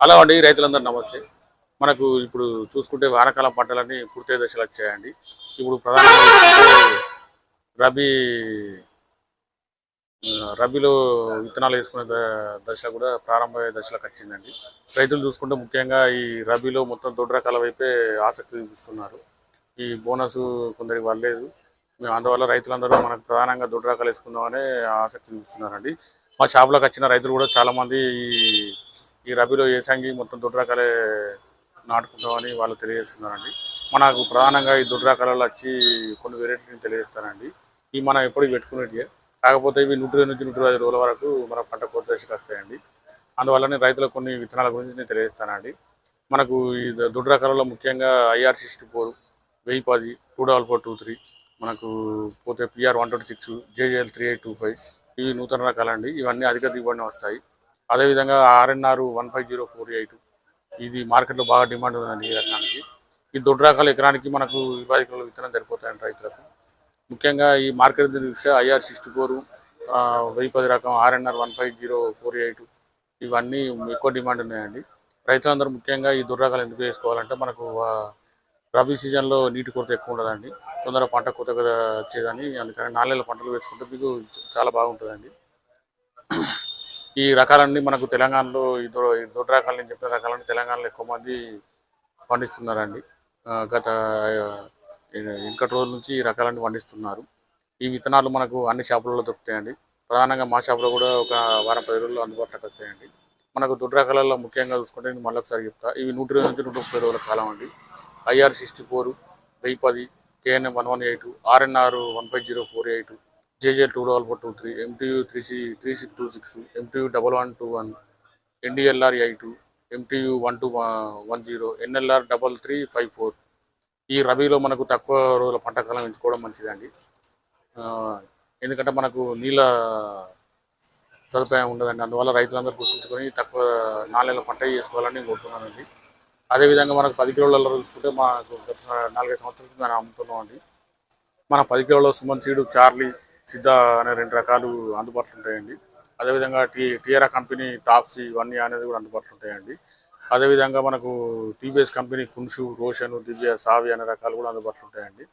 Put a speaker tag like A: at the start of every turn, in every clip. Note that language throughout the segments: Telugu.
A: హలో అండి రైతులందరూ నమస్తే. మనకు ఇప్పుడు చూసుకుంటే వానాకాలం పంటలన్నీ పూర్తి దశలు వచ్చాయండి. ఇప్పుడు ప్రధానంగా రబీ రబీలో విత్తనాలు వేసుకునే దశ కూడా ప్రారంభమయ్యే దశలకు వచ్చిందండి. రైతులు చూసుకుంటే ముఖ్యంగా ఈ రబీలో మొత్తం దొడ్డు రకాల వైపే ఆసక్తి చూపిస్తున్నారు. ఈ బోనస్ కొందరికి వల్లేదు మేము అందువల్ల రైతులందరూ మనకు ప్రధానంగా దొడ్డు రకాలు వేసుకుందామనే ఆసక్తి చూపిస్తున్నారండి. మా షాప్లోకి వచ్చిన రైతులు కూడా చాలామంది ఈ ఈ రబీలో ఏసంగి మొత్తం దొడ్డు రకాలే నాటుకుంటామని వాళ్ళు తెలియజేస్తున్నారండి. మనకు ప్రధానంగా ఈ దొడ్డు రకాలలో వచ్చి కొన్ని వెరైటీని తెలియజేస్తారండి. ఈ మనం ఎప్పుడు పెట్టుకునేటివి కాకపోతే ఇవి నూట నుంచి నూట ఇరవై ఐదు రోజుల వరకు మన పంట కోత దశకు వస్తాయండి. అందువల్లనే రైతులకు కొన్ని విత్తనాల గురించి నేను తెలియజేస్తానండి. మనకు ఈ దొడ్డు రకాలలో ముఖ్యంగా ఐఆర్ సిక్స్టీ ఫోర్ వెయ్యి పది two double four two three మనకు పోతే PR one twenty six JJL three eight two five ఇవి నూతన రకాలండి. ఇవన్నీ అధిక దిగుబడిని వస్తాయి. అదేవిధంగా RNR one five zero four eight. ఇది మార్కెట్లో బాగా డిమాండ్ ఉందండి ఈ రకానికి. ఈ దొడ్డు రకాల ఎకరానికి మనకు ఇరవై కిలోల విత్తనం సరిపోతాయండి రైతులకు. ముఖ్యంగా ఈ మార్కెట్ దృష్ట్యా ఐఆర్ సిక్స్టీ ఫోర్ వెయ్యి పది రకం RNR one five zero four eight. ఇవన్నీ ఎక్కువ డిమాండ్ ఉన్నాయండి. రైతులందరూ ముఖ్యంగా ఈ దుర్రకాలు ఎందుకు వేసుకోవాలంటే మనకు రబీ సీజన్లో నీటి కొరత ఎక్కువ ఉండదండి. తొందరగా పంట కొత్త వచ్చేదని అందుకని నాలుగేళ్ళ పంటలు వేసుకుంటే మీకు చాలా బాగుంటుందండి. ఈ రకాలన్నీ మనకు తెలంగాణలో ఈ దొ ఈ రకాలు నేను చెప్పిన రకాలన్నీ తెలంగాణలో ఎక్కువ మంది పండిస్తున్నారండి. గత ఇంకటి రోజుల నుంచి ఈ రకాలన్నీ పండిస్తున్నారు. ఈ విత్తనాలు మనకు అన్ని షాపులలో దొరుకుతాయండి. ప్రధానంగా మా షాపులో కూడా ఒక వారం పది రోజుల్లో అందుబాటులోకి వస్తాయండి. మనకు దొడ్డ రకాలలో ముఖ్యంగా చూసుకుంటే నేను మళ్ళీ ఒకసారి చెప్తా. ఇవి నూట ఇరవై నుంచి నూట ముప్పై రోజుల కాలం అండి. ఐఆర్ సిక్స్టీ ఫోర్ వెయ్యి పది KNM one one eight RNR one five zero four eight JJL two double four two three MTU three C three six two six MTU double one two one NDLR two MTU one two one zero NLR double three five four ఈ రబీలో మనకు తక్కువ రోజుల పంట కాలం ఎంచుకోవడం మంచిదండి. ఎందుకంటే మనకు నీళ్ళ సదుపాయం ఉండదండి. అందువల్ల రైతులందరూ గుర్తుంచుకొని తక్కువ నాలుగేళ్ళ పంట చేసుకోవాలని కోరుతున్నానండి. అదేవిధంగా మనకు పది కిలోలలో చూసుకుంటే మనకు గత నాలుగైదు సంవత్సరాల నుంచి మనం అమ్ముతున్నాం అండి మన పది కిలోల సుమన్ సీడు చార్లీ సిద్ధ అనే రెండు రకాలు అందుబాటులో ఉంటాయండి. అదేవిధంగా టీ టీఆర్ఆ కంపెనీ టాప్సీ ఇవన్నీ అనేది కూడా అందుబాటులో ఉంటాయండి. అదేవిధంగా మనకు టీబీఎస్ కంపెనీ కున్షు రోషన్ దివ్య సావి అనే రకాలు కూడా అందుబాటులో ఉంటాయండి.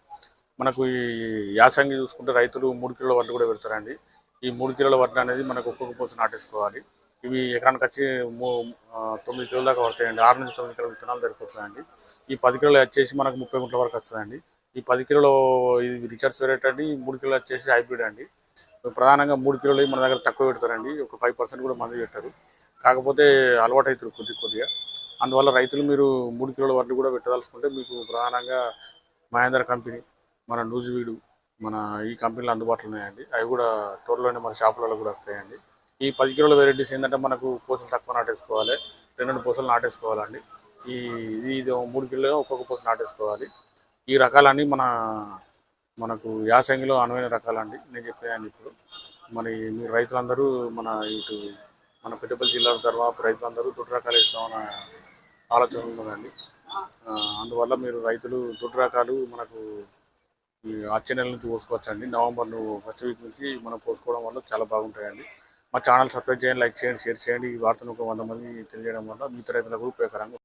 A: మనకు ఈ యాసంగి చూసుకుంటే రైతులు మూడు కిలోల వడ్లు కూడా పెడతారండి. ఈ మూడు కిలోల వడ్లు అనేది మనకు ఒక్కొక్క పోసు నాటేసుకోవాలి. ఇవి ఎకరానికి వచ్చి మూ- తొమ్మిది కిలోల దాకా పడతాయండి. ఆరు నుంచి తొమ్మిది కిలోల విత్తనాలు సరిపోతాయండి. ఈ పది కిలోలు వచ్చేసి మనకు ముప్పై గుంటల వరకు వస్తుందండి ఈ పది కిలోలు ఇది రిచర్డ్స్ వెరైటీ అండి మూడు కిలోలు వచ్చేసి హైబ్రిడ్ అండి. ప్రధానంగా మూడు కిలోలు మన దగ్గర తక్కువ పెడతారండి ఒక ఫైవ్ పర్సెంట్ కూడా మంది పెట్టారు. కాకపోతే అలవాటు అవుతారు కొద్ది కొద్దిగా. అందువల్ల రైతులు మీరు మూడు కిలోల వడ్లు కూడా పెట్టదలుచుకుంటే మీకు ప్రధానంగా మహేంద్ర కంపెనీ మన నూజివీడు మన ఈ కంపెనీలు అందుబాటులో ఉన్నాయండి. అవి కూడా త్వరలోనే మన షాపులలో కూడా వస్తాయండి. ఈ పది కిలోల వెరైటీస్ ఏంటంటే మనకు పూసలు తక్కువ నాటేసుకోవాలి రెండు రెండు పూసలు నాటేసుకోవాలండి. ఈ ఇది ఇది మూడు కిలో ఒక్కొక్క పూసలు నాటేసుకోవాలి. ఈ రకాలన్నీ మన మనకు యాసంగిలో అనువైన రకాలండి. నేను చెప్పాను ఇప్పుడు. మరి మీరు రైతులందరూ మన ఇటు మన పెద్దపల్లి జిల్లా తర్వాత రైతులందరూ దొడ్డు రకాలు ఇస్తామన్న ఆలోచన ఉన్నదండి అందువల్ల మీరు రైతులు దొడ్డు రకాలు మనకు ఈ వచ్చే నెల నుంచి పోసుకోవచ్చండి. నవంబర్ ఫస్ట్ వీక్ నుంచి మనం పోసుకోవడం వల్ల చాలా బాగుంటాయండి. మా ఛానల్ సబ్స్క్రైబ్ చేయండి లైక్ చేయండి షేర్ చేయండి. ఈ వార్తను ఒక వంద మంది తెలియజేయడం వల్ల మిగతా రైతులకు ఉపయోగకరంగా